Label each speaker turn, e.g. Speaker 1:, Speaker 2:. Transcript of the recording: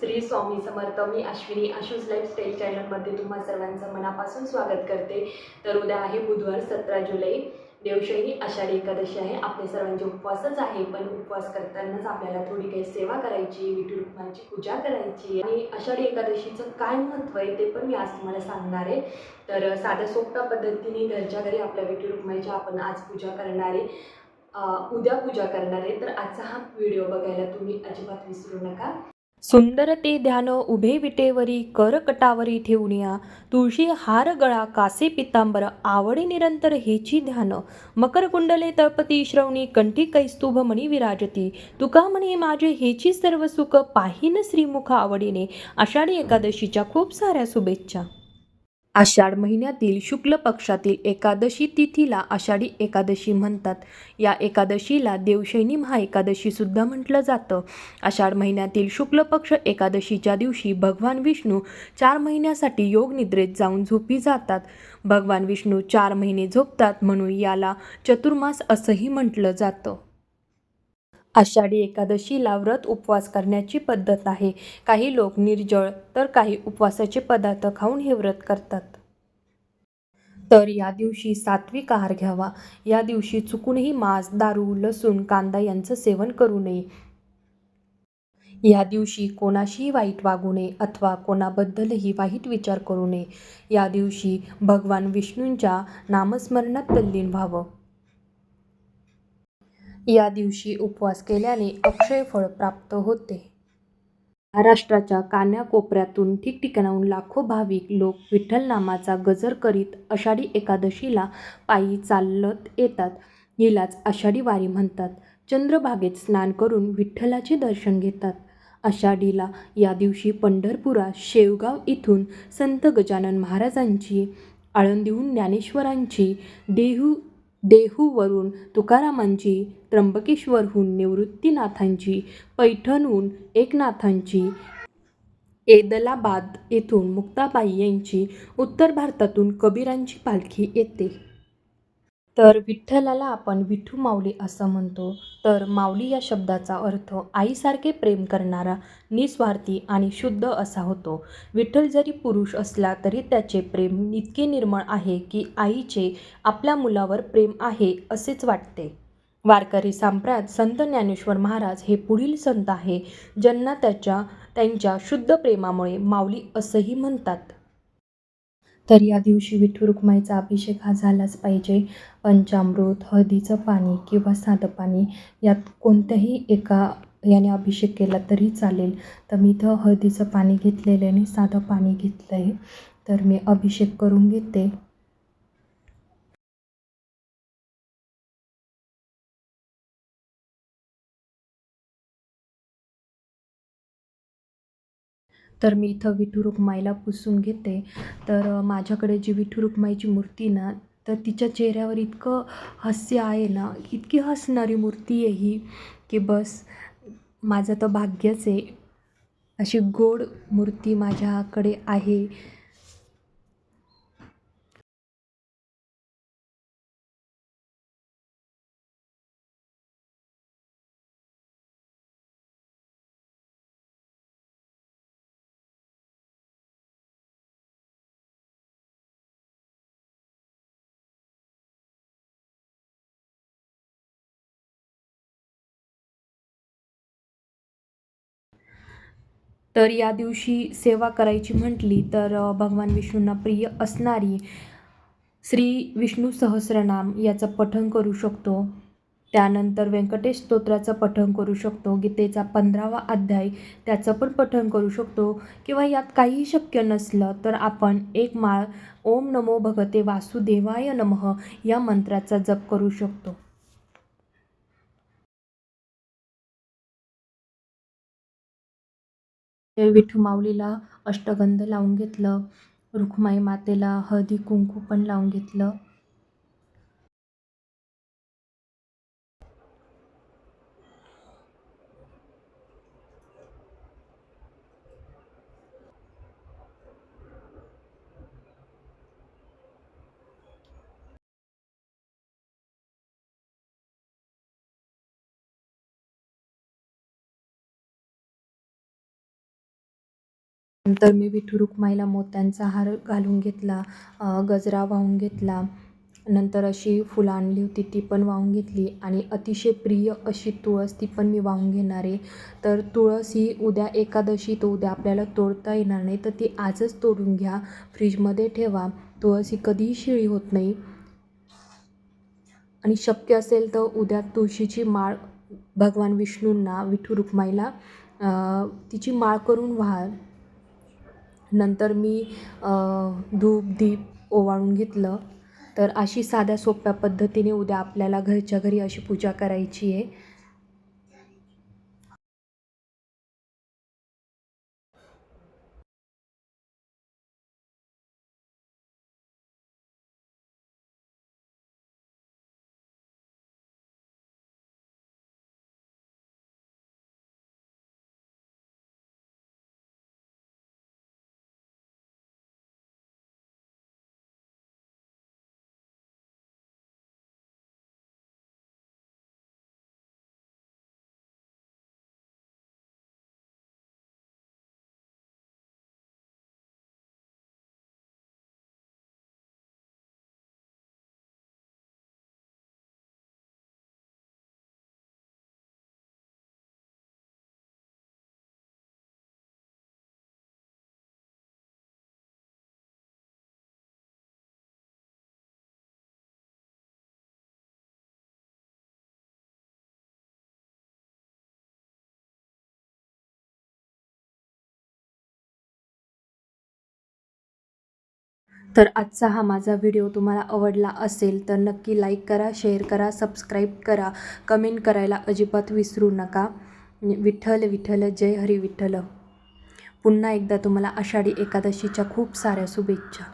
Speaker 1: श्री स्वामी समर्थ मी अश्विनी आशूज लाईफस्टाईल चॅनलमध्ये तुम्हा सर्वांचं मनापासून स्वागत करते. तर उद्या आहे बुधवार सतरा जुलै. देवशैली आषाढी एकादशी आहे. आपले सर्वांचे उपवासच आहे पण उपवास करतानाच आपल्याला थोडी काही सेवा करायची विठू रुक्माची पूजा करायची. आणि आषाढी एकादशीचं काय महत्त्व आहे ते पण मी आज तुम्हाला सांगणार आहे. तर साध्या सोप्या पद्धतीने घरच्या घरी आपल्या विठू रुक्माईची आपण आज पूजा करणार आहे. उद्या पूजा करणार आहे. तर आजचा हा व्हिडिओ बघायला तुम्ही अजिबात विसरू नका.
Speaker 2: सुंदर ते ध्यान उभे विटेवरी करकटावरी ठेवण्या तुळशी हार गळा कासे पितांबर आवडे निरंतर हेची ध्यान. मकर कुंडले तळपती श्रवणी कंठी कैस्तुभ मणी विराजती. तुका म्हणे माझे हेची सर्व सुख पाहिन श्रीमुख आवडीने. आषाढी एकादशीच्या खूप साऱ्या शुभेच्छा. आषाढ महिन्यातील शुक्ल पक्षातील एकादशी तिथीला आषाढी एकादशी म्हणतात. या एकादशीला देवशैनी महाएकादशी सुद्धा म्हटलं जातं. आषाढ महिन्यातील शुक्ल पक्ष एकादशीच्या दिवशी भगवान विष्णू चार महिन्यासाठी योग निद्रेत जाऊन झोपी जातात. भगवान विष्णू चार महिने झोपतात म्हणून याला चतुर्मास असंही म्हटलं जातं. आषाढी एकादशीला व्रत उपवास करण्याची पद्धत आहे. काही लोक निर्जळ तर काही उपवासाचे पदार्थ खाऊन हे व्रत करतात. तर या दिवशी सात्विक आहार घ्यावा. या दिवशी चुकूनही मांस दारू लसूण कांदा यांचं सेवन करू नये. या दिवशी कोणाशीही वाईट वागू नये अथवा कोणाबद्दलही वाईट विचार करू नये. या दिवशी भगवान विष्णूंच्या नामस्मरणात तल्लीन व्हावं. या दिवशी उपवास केल्याने अक्षय फळ प्राप्त होते. महाराष्ट्राच्या कान्याकोपऱ्यातून ठिकठिकाणाहून लाखो भाविक लोक विठ्ठल नामाचा गजर करीत आषाढी एकादशीला पायी चालत येतात. हिलाच आषाढी वारी म्हणतात. चंद्रभागेत स्नान करून विठ्ठलाचे दर्शन घेतात. आषाढीला या दिवशी पंढरपुरात शेवगाव इथून संत गजानन महाराजांची आळंदीहून ज्ञानेश्वरांची देहू देहूवरून तुकारामांची त्र्यंबकेश्वरहून निवृत्तीनाथांची पैठणहून एकनाथांची एदलाबाद येथून मुक्ताबाई यांची उत्तर भारतातून कबीरांची पालखी येते. तर विठ्ठलाला आपण विठू माऊली असं म्हणतो. तर माऊली या शब्दाचा अर्थ आईसारखे प्रेम करणारा निस्वार्थी आणि शुद्ध असा होतो. विठ्ठल जरी पुरुष असला तरी त्याचे प्रेम इतके निर्मळ आहे की आईचे आपल्या मुलावर प्रेम आहे असेच वाटते. वारकरी सांप्रत संत ज्ञानेश्वर महाराज हे पुढील संत आहे ज्यांना त्याच्या त्यांच्या शुद्ध प्रेमामुळे माऊली असंही म्हणतात. तर या दिवशी विठू रुक्माईचा अभिषेक हा झालाच पाहिजे. पंचामृत हळदीचं पाणी किंवा साधं पाणी यात कोणत्याही एका याने अभिषेक केला तरी चालेल. तर मी इथं हळदीचं पाणी घेतलेलं आहे आणि साधं पाणी घेतलं आहे तर मी अभिषेक करून घेते. तर मी इथं विठू रुक्माईला पुसून घेते. तर माझ्याकडे जी विठू रुक्माईची मूर्ती ना तर तिच्या चेहऱ्यावर इतकं हास्य आहे ना इतकी हसणारी मूर्ती आहे ही की बस माझं तर भाग्यच आहे. अशी गोड मूर्ती माझ्याकडे आहे. तर या दिवशी सेवा करायची म्हटली तर भगवान विष्णूंना प्रिय असणारी श्री विष्णू सहस्रनाम याचं पठण करू शकतो. त्यानंतर व्यंकटेश स्तोत्राचं पठण करू शकतो. गीतेचा पंधरावा अध्याय त्याचं पण पठण करू शकतो. किंवा यात काहीही शक्य नसलं तर आपण एक माळ ओम नमो भगते वासुदेवाय नमः या मंत्राचा जप करू शकतो. विठू माऊलीला अष्टगंध लावून घेतलं. रुक्माई मातेला हळदी कुंकू पण लावून घेतलं. नंतर मी विठू रुक्माईला मोत्यांचा हार घालून घेतला गजरा वाहून घेतला. नंतर अशी फुलं आणली होती ती पण वाहून घेतली. आणि अतिशय प्रिय अशी तुळस ती पण मी वाहून घेणार आहे. तर तुळस ही उद्या एकादशी तर उद्या आपल्याला तोडता येणार नाही. तर ती आजच तोडून घ्या. फ्रीजमध्ये ठेवा. तुळस ही कधीही शिळी होत नाही. आणि शक्य असेल तर उद्या तुळशीची माळ भगवान विष्णूंना विठू रुक्माईला तिची माळ करून व्हा. नंतर मी धूप दीप ओवाळून घेतलं. तर अशी साध्या सोप्या पद्धतीने उद्या आपल्याला घरच्या घरी अशी पूजा करायची आहे. तर आजचा हा माझा व्हिडिओ तुम्हाला आवडला असेल तर नक्की लाईक करा शेअर करा सबस्क्राईब करा. कमेंट करायला अजिबात विसरू नका. विठ्ठल विठ्ठल जय हरी विठ्ठल. पुन्हा एकदा तुम्हाला आषाढी एकादशीच्या खूप साऱ्या शुभेच्छा.